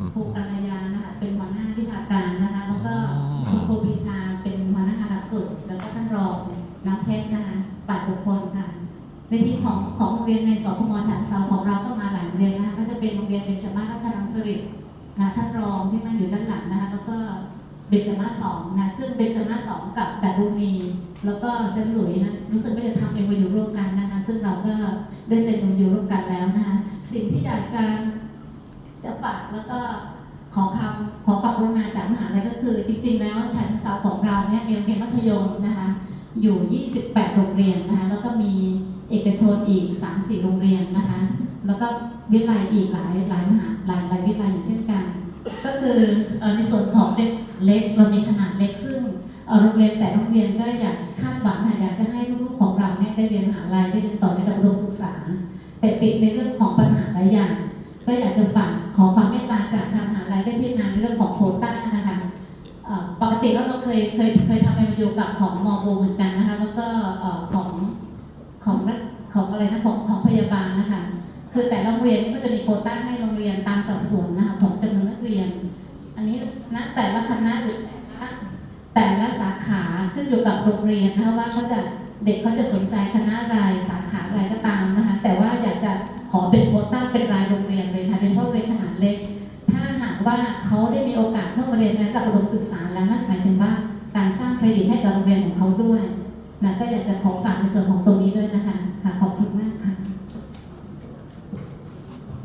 อืมครูกัลยานะคะเป็นหัวหน้าวิชาการนะคะแล้วก็อ๋อคุณครูปรีชาเป็นหัวหน้างานหลักสูตรแล้วก็ท่านรองน้ำเพชรนะคะฝ่ายปกครองค่ะในทีมของของโรงเรียนในสพมฉะเทราของเราก็มาหลายโรงเรียนนะคะก็จะเป็นโรงเรียนเบญจมาศราชรังสฤษดิ์นะท่านรองที่นั่งอยู่ด้านหลังนะคะแล้วก็เบญจมาศสองนะซึ่งเบญจมาศสองกับแต่รุณีแล้วก็เซนต์หลุยส์นะรู้สึกว่าจะทำเอ็มยูร่วมกันนะคะ ซึ่งเราก็ได้เซ็นเอ็มยูร่วมกันแล้วนะคะสิ่งที่อยากจะ จะฝากแล้วก็ขอคำขอความกรุณาจากมหาลัยก็คือ จริงๆ แล้วชั้นเสาของเราเนี่ยมีโรงเรียนมัธยมนะคะอยู่ 28 โรงเรียนนะคะแล้วก็มีเอกชนอีก 3-4 โรงเรียนนะคะแล้วก็วิทยาลัยอีกหลายหลายมหาหลายหลายวิทยาลัยอยู่เช่นกัน ก็คือในส่วนของเด็กเล็กเรามีขนาดเล็กซึ่งโรงเรียนแต่โรงเรียนก็อยากคาดหวังอยากจะให้ลูกๆของเราเนี่ยได้เรียนมหาลัยได้เรียนต่อในระดับอุดมศึกษา แต่ติดในเรื่องของปัญหาหลายอย่าง ก็อยากจะฝาก อความเมตตาจากทางมหาลัยได้พิจารณาในเรื่องของโควต้านะคะปกติแล้วเราเคยเคยเคยทำเป็นอยู่กับของมอโบเหมือนกันนะคะแล้วก็ของของของอะไรนะของของพยาบาลนะคะคือแต่โรงเรียนก็จะมีโควต้าให้โรงเรียนตามสัดส่วนนะคะของจำนวนนักเรียน อันนี้นะแต่ละคณะหรือแต่ละแต่ละสาขาขึ้นอยู่กับโรงเรียนนะคะว่าเขาจะเด็กเขาจะสนใจคณะอะไร เป็นโควต้าเป็นรายโรงเรียนเลยค่ะเป็นเพราะเป็นขนาดเล็ก ถ้าหากว่าเขาได้มีโอกาสเข้ามาเรียนในระดับอุดมศึกษาแล้วนั่นหมายถึงว่าการสร้างเครดิตให้กับโรงเรียนของเขาด้วยนะก็อยากจะขอฝากในส่วน